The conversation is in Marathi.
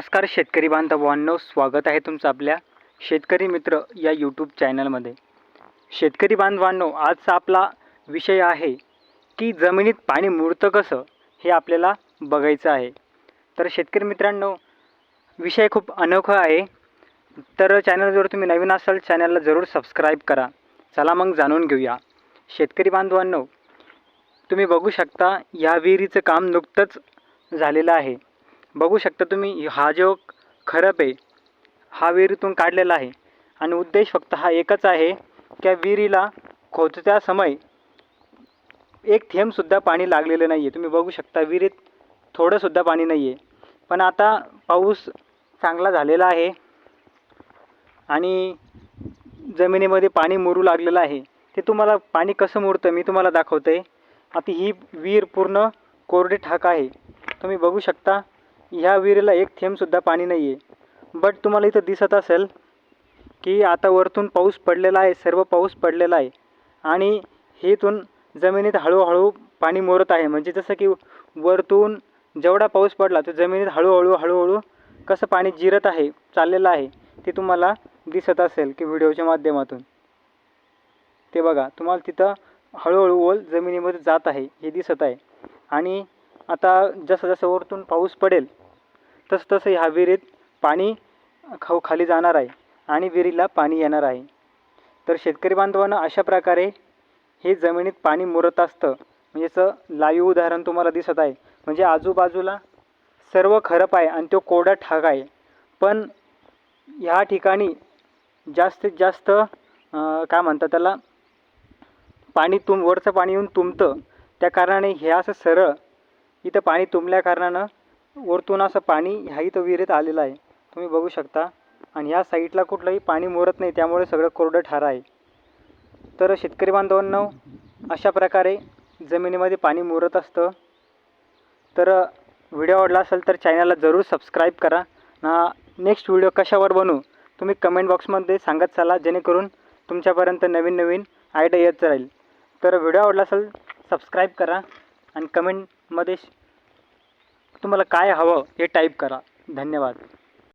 नमस्कार शेतकरी बांधवांनो स्वागत आहे तुमचं आपल्या शेतकरी मित्र या यूट्यूब चॅनलमध्ये शेतकरी बांधवांनो आजचा आपला विषय आहे की जमिनीत पाणी मुरतं कसं हे आपल्याला बघायचं आहे. तर शेतकरी मित्रांनो विषय खूप अनोखा आहे. तर चॅनल जर तुम्ही नवीन असाल चॅनलला जरूर सबस्क्राईब करा. चला मग जाणून घेऊया. शेतकरी बांधवांनो तुम्ही बघू शकता या विहिरीचं काम नुकतंच झालेलं आहे. बघू शकता तुम्ही हा जो खरप आहे हा विहिरीतून काढलेला आहे. आणि उद्देश फक्त हा एकच आहे त्या विहिरीला खोदत्या समय एक थेंबसुद्धा पाणी लागलेलं नाही आहे तुम्ही बघू शकता विहिरीत थोडंसुद्धा पाणी नाही आहे पण आता पाऊस चांगला झालेला आहे. आणि जमिनीमध्ये पाणी मुरू लागलेलं आहे. ते तुम्हाला पाणी कसं मुरतं मी तुम्हाला दाखवतं आहे आता ही विहीर पूर्ण कोरडी ठाक आहे. तुम्ही बघू शकता ह्या विहिरीला एक थेंबसुद्धा पाणी नाही आहे बट तुम्हाला इथं दिसत असेल की आता वरतून पाऊस पडलेला आहे सर्व पाऊस पडलेला आहे. आणि हेतून जमिनीत हळूहळू पाणी मोरत आहे. म्हणजे जसं की वरतून जेवढा पाऊस पडला तो जमिनीत हळूहळू हळूहळू कसं पाणी जिरत आहे चाललेलं आहे ते तुम्हाला दिसत असेल की व्हिडिओच्या माध्यमातून. ते बघा तुम्हाला तिथं हळूहळू ओल जमिनीमध्ये जात आहे हे दिसत आहे. आणि आता जसं जसं वरतून पाऊस पडेल तसं तसं ह्या विहिरीत पाणी खाऊ खाली जाणार आहे आणि विहिरीला पाणी येणार आहे. तर शेतकरी बांधवांना अशा प्रकारे हे जमिनीत पाणी मुरत असतं. म्हणजे याचं लाईव्ह उदाहरण तुम्हाला दिसत आहे. म्हणजे आजूबाजूला सर्व खरप आहे आणि तो कोरडा ठाक आहे. पण ह्या ठिकाणी जास्तीत जास्त काय म्हणतात त्याला पाणी तुम वरचं पाणी येऊन तुंबतं त्या कारणाने हे असं सरळ इथं पाणी तुंबल्या कारणानं वरतून असं पाणी ह्या इथं विहिरीत आलेलं आहे. तुम्ही बघू शकता. आणि ह्या साईडला कुठलंही पाणी मोरत नाही त्यामुळे सगळं कोरडं ठार आहे. तर शेतकरी बांधवांनो अशा प्रकारे जमिनीमध्ये पाणी मुरत असतं. तर व्हिडिओ आवडला असेल तर चॅनलला जरूर सबस्क्राईब करा. ना नेक्स्ट व्हिडिओ कशावर बनवू तुम्ही कमेंट बॉक्समध्ये सांगत चाला जेणेकरून तुमच्यापर्यंत नवीन नवीन आयडिया येत राहील. तर व्हिडिओ आवडला असेल सबस्क्राईब करा. आणि कमेंट मध्ये तुम्हाला काय हवं हे टाईप करा. धन्यवाद.